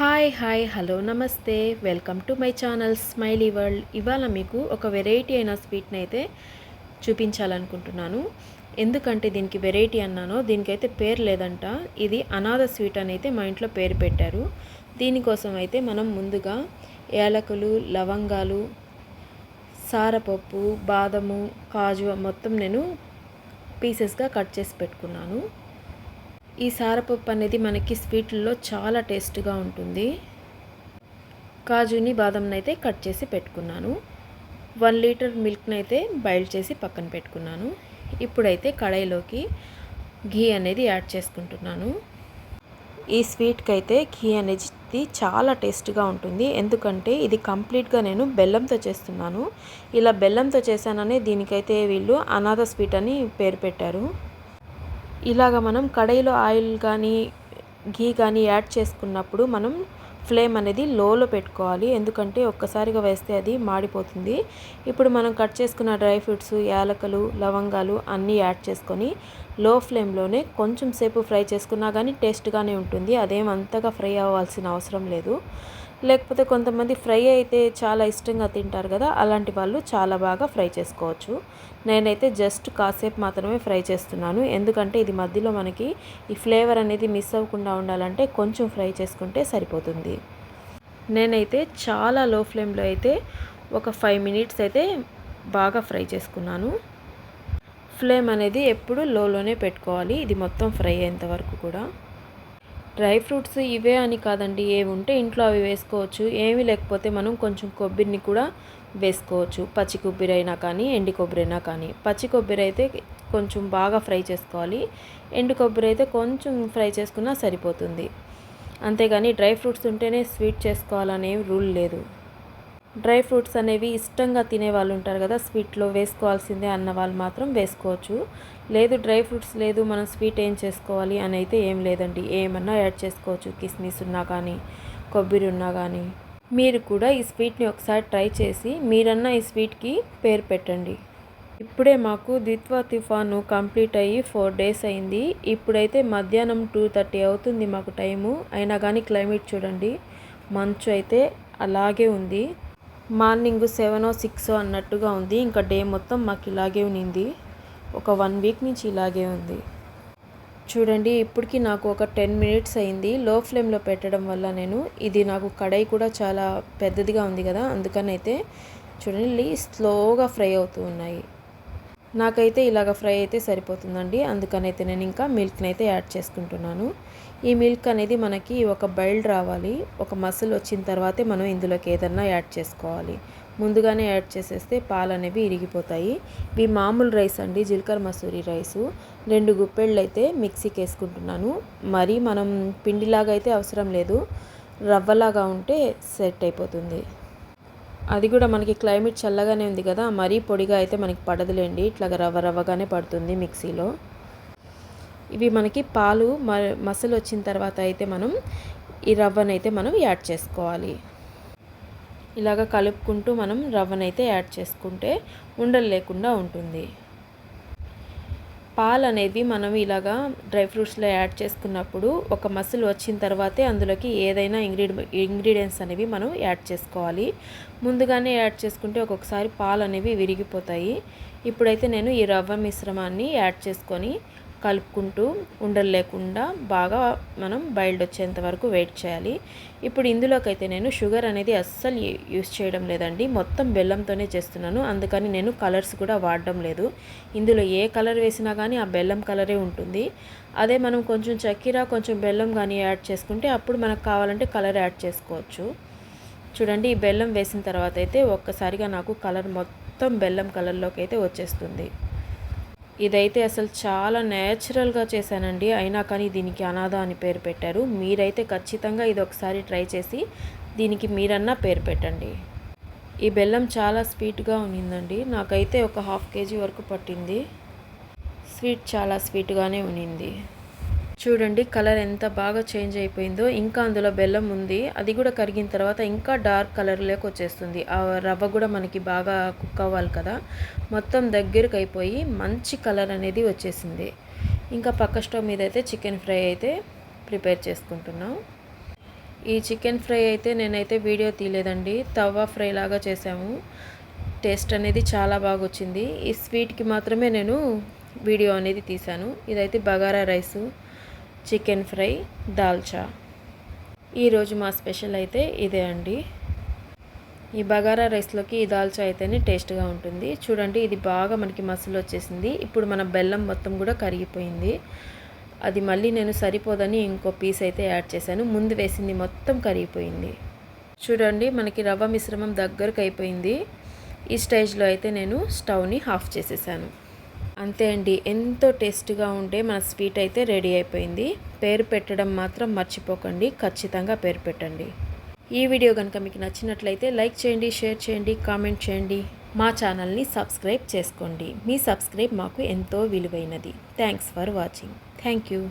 Hi hi hello నమస్తే. Welcome to my channel Smiley World. ఇవాళ మీకు ఒక వెరైటీ అయిన స్వీట్ని అయితే చూపించాలనుకుంటున్నాను. ఎందుకంటే దీనికి వెరైటీ అన్నానో దీనికైతే పేరు లేదంట. ఇది అనాథ స్వీట్ అని అయితే మా ఇంట్లో పేరు పెట్టారు. దీనికోసం అయితే మనం ముందుగా యాలకులు లవంగాలు సారపప్పు బాదము కాజు మొత్తం నేను పీసెస్గా కట్ చేసి పెట్టుకున్నాను. ఈ సారపప్పు అనేది మనకి స్వీట్లలో చాలా టేస్ట్గా ఉంటుంది. కాజుని బాదంని అయితే కట్ చేసి పెట్టుకున్నాను. వన్ లీటర్ మిల్క్ని అయితే బాయిల్ చేసి పక్కన పెట్టుకున్నాను. ఇప్పుడైతే కడాయిలోకి ఘీ అనేది యాడ్ చేసుకుంటున్నాను. ఈ స్వీట్కి అయితే ఘీ అనేది చాలా టేస్ట్గా ఉంటుంది. ఎందుకంటే ఇది కంప్లీట్గా నేను బెల్లంతో చేస్తున్నాను. ఇలా బెల్లంతో చేశాననే దీనికైతే వీళ్ళు అనాథ స్వీట్ అని పేరు పెట్టారు. ఇలాగ మనం కడాయిలో ఆయిల్ కానీ ఘీ కానీ యాడ్ చేసుకున్నప్పుడు మనం ఫ్లేమ్ అనేది లోలో పెట్టుకోవాలి. ఎందుకంటే ఒక్కసారిగా వేస్తే అది మాడిపోతుంది. ఇప్పుడు మనం కట్ చేసుకున్న డ్రై ఫ్రూట్స్ యాలకలు లవంగాలు అన్నీ యాడ్ చేసుకొని లో ఫ్లేమ్లోనే కొంచెం సేపు ఫ్రై చేసుకున్నా కానీ టేస్ట్గానే ఉంటుంది. అదేం అంతగా ఫ్రై అవ్వాల్సిన అవసరం లేదు. లేకపోతే కొంతమంది ఫ్రై అయితే చాలా ఇష్టంగా తింటారు కదా అలాంటి వాళ్ళు చాలా బాగా ఫ్రై చేసుకోవచ్చు. నేనైతే జస్ట్ కాసేపు మాత్రమే ఫ్రై చేస్తున్నాను. ఎందుకంటే ఇది మధ్యలో మనకి ఈ ఫ్లేవర్ అనేది మిస్ అవ్వకుండా ఉండాలంటే కొంచెం ఫ్రై చేసుకుంటే సరిపోతుంది. నేనైతే చాలా లో ఫ్లేమ్లో అయితే ఒక ఫైవ్ మినిట్స్ అయితే బాగా ఫ్రై చేసుకున్నాను. ఫ్లేమ్ అనేది ఎప్పుడు లోలోనే పెట్టుకోవాలి. ఇది మొత్తం ఫ్రై అయ్యేంత వరకు కూడా. డ్రై ఫ్రూట్స్ ఇవే అని కాదండి. ఏవి ఉంటే ఇంట్లో అవి వేసుకోవచ్చు. ఏమీ లేకపోతే మనం కొంచెం కొబ్బరిని కూడా వేసుకోవచ్చు. పచ్చి కొబ్బరి అయినా కానీ ఎండి కొబ్బరి అయినా కానీ. పచ్చి కొబ్బరి అయితే కొంచెం బాగా ఫ్రై చేసుకోవాలి. ఎండు కొబ్బరి అయితే కొంచెం ఫ్రై చేసుకున్నా సరిపోతుంది. అంతేగాని డ్రై ఫ్రూట్స్ ఉంటేనే స్వీట్ చేసుకోవాలనే రూల్ లేదు. డ్రై ఫ్రూట్స్ అనేవి ఇష్టంగా తినే వాళ్ళు ఉంటారు కదా స్వీట్లో వేసుకోవాల్సిందే అన్న వాళ్ళు మాత్రం వేసుకోవచ్చు. లేదు డ్రై ఫ్రూట్స్ లేదు మనం స్వీట్ ఏం చేసుకోవాలి అని అయితే ఏం లేదండి. ఏమన్నా యాడ్ చేసుకోవచ్చు. కిస్మిస్ ఉన్నా కానీ కొబ్బరి ఉన్నా కానీ. మీరు కూడా ఈ స్వీట్ని ఒకసారి ట్రై చేసి మీరన్నా ఈ స్వీట్కి పేరు పెట్టండి. ఇప్పుడే మాకు ద్విత్వ తుఫాను కంప్లీట్ అయ్యి ఫోర్ డేస్ అయింది. ఇప్పుడైతే మధ్యాహ్నం టూ థర్టీ అవుతుంది మాకు టైము. అయినా కానీ క్లైమేట్ చూడండి. మంచు అయితే అలాగే ఉంది. మార్నింగ్ సెవెన్ సిక్స్ అన్నట్టుగా ఉంది. ఇంకా డే మొత్తం మాకు ఇలాగే ఉన్నింది. ఒక వన్ వీక్ నుంచి ఇలాగే ఉంది. చూడండి ఇప్పటికి నాకు ఒక టెన్ మినిట్స్ అయింది. లో ఫ్లేమ్లో పెట్టడం వల్ల నేను ఇది నాకు కడాయి కూడా చాలా పెద్దదిగా ఉంది కదా అందుకనైతే చూడండి స్లోగా ఫ్రై అవుతూ ఉన్నాయి. నాకైతే ఇలాగ ఫ్రై అయితే సరిపోతుందండి. అందుకనైతే నేను ఇంకా మిల్క్ని అయితే యాడ్ చేసుకుంటున్నాను. ఈ మిల్క్ అనేది మనకి ఒక బైల్డ్ రావాలి. ఒక మసిల్ వచ్చిన తర్వాతే మనం ఇందులోకి ఏదన్నా యాడ్ చేసుకోవాలి. ముందుగానే యాడ్ చేసేస్తే పాలు అనేవి ఇరిగిపోతాయి. ఇవి మామూలు రైస్ అండి జీలకర్ర మసూరి రైసు. రెండు గుప్పెళ్ళు అయితే మిక్సీకి వేసుకుంటున్నాను. మరి మనం పిండిలాగా అయితే అవసరం లేదు. రవ్వలాగా ఉంటే సెట్ అయిపోతుంది. అది కూడా మనకి క్లైమేట్ చల్లగానే ఉంది కదా మరీ పొడిగా అయితే మనకి పడదులేండి. ఇట్లా రవ్వ రవ్వగానే పడుతుంది మిక్సీలో. ఇవి మనకి పాలు మ మసలు వచ్చిన తర్వాత అయితే మనం ఈ రవ్వనైతే మనం యాడ్ చేసుకోవాలి. ఇలాగ కలుపుకుంటూ మనం రవ్వనైతే యాడ్ చేసుకుంటే ఉండలు లేకుండా ఉంటుంది. పాలు అనేది మనం ఇలాగా డ్రై ఫ్రూట్స్లో యాడ్ చేసుకున్నప్పుడు ఒక మసిల్ వచ్చిన తర్వాతే అందులోకి ఏదైనా ఇంగ్రీడి ఇంగ్రీడియంట్స్ అనేవి మనం యాడ్ చేసుకోవాలి. ముందుగానే యాడ్ చేసుకుంటే ఒక్కొక్కసారి పాలు అనేవి విరిగిపోతాయి. ఇప్పుడైతే నేను ఈ రవ్వ మిశ్రమాన్ని యాడ్ చేసుకొని కలుపుకుంటూ ఉండలు లేకుండా బాగా మనం బయల్డ్ వచ్చేంత వరకు వెయిట్ చేయాలి. ఇప్పుడు ఇందులోకైతే నేను షుగర్ అనేది అస్సలు యూస్ చేయడం లేదండి. మొత్తం బెల్లంతోనే చేస్తున్నాను. అందుకని నేను కలర్స్ కూడా వాడడం లేదు. ఇందులో ఏ కలర్ వేసినా కానీ ఆ బెల్లం కలరే ఉంటుంది. అదే మనం కొంచెం చక్కెర కొంచెం బెల్లం కానీ యాడ్ చేసుకుంటే అప్పుడు మనకు కావాలంటే కలర్ యాడ్ చేసుకోవచ్చు. చూడండి ఈ బెల్లం వేసిన తర్వాత అయితే ఒక్కసారిగా నాకు కలర్ మొత్తం బెల్లం కలర్లోకి అయితే వచ్చేస్తుంది. ఇదైతే అసలు చాలా నేచురల్గా చేశానండి. అయినా కానీ దీనికి అనాథ అని పేరు పెట్టారు. మీరైతే ఖచ్చితంగా ఇది ఒకసారి ట్రై చేసి దీనికి మీరన్నా పేరు పెట్టండి. ఈ బెల్లం చాలా స్వీట్గా ఉన్నిందండి. నాకైతే ఒక హాఫ్ కేజీ వరకు పట్టింది. స్వీట్ చాలా స్వీట్గానే ఉన్నింది. చూడండి కలర్ ఎంత బాగా చేంజ్ అయిపోయిందో. ఇంకా అందులో బెల్లం ఉంది. అది కూడా కరిగిన తర్వాత ఇంకా డార్క్ కలర్లోకి వచ్చేస్తుంది. ఆ రవ్వ కూడా మనకి బాగా కుక్ అవ్వాలి కదా. మొత్తం దగ్గరకు అయిపోయి మంచి కలర్ అనేది వచ్చేసింది. ఇంకా పక్క స్టవ్ మీద అయితే చికెన్ ఫ్రై అయితే ప్రిపేర్ చేసుకుంటున్నాం. ఈ చికెన్ ఫ్రై అయితే నేనైతే వీడియో తీయలేదండి. తవ్వ ఫ్రై లాగా చేసాము టేస్ట్ అనేది చాలా బాగా వచ్చింది. ఈ స్వీట్కి మాత్రమే నేను వీడియో అనేది తీశాను. ఇదైతే bagara rice. Chicken fry dalcha ఈరోజు మా స్పెషల్ అయితే ఇదే అండి. ఈ బగారా రైస్లోకి ఈ దాల్చా అయితేనే టేస్ట్గా ఉంటుంది. చూడండి ఇది బాగా మనకి మసలు వచ్చేసింది. ఇప్పుడు మన బెల్లం మొత్తం కూడా కరిగిపోయింది. అది మళ్ళీ నేను సరిపోదని ఇంకో పీస్ అయితే యాడ్ చేశాను. ముందు వేసింది మొత్తం కరిగిపోయింది. చూడండి మనకి రవ్వ మిశ్రమం దగ్గరకు అయిపోయింది. ఈ స్టేజ్లో అయితే నేను స్టవ్ని ఆఫ్ చేసేసాను. అంతే అండి. ఎంతో టేస్ట్గా ఉండే మన స్వీట్ అయితే రెడీ అయిపోయింది. పేరు పెట్టడం మాత్రం మర్చిపోకండి. ఖచ్చితంగా పేరు పెట్టండి. ఈ వీడియో కనుక మీకు నచ్చినట్లయితే లైక్ చేయండి షేర్ చేయండి కామెంట్ చేయండి. మా ఛానల్ని సబ్స్క్రైబ్ చేసుకోండి. మీ సబ్స్క్రైబ్ మాకు ఎంతో విలువైనది. Thanks for watching. Thank you.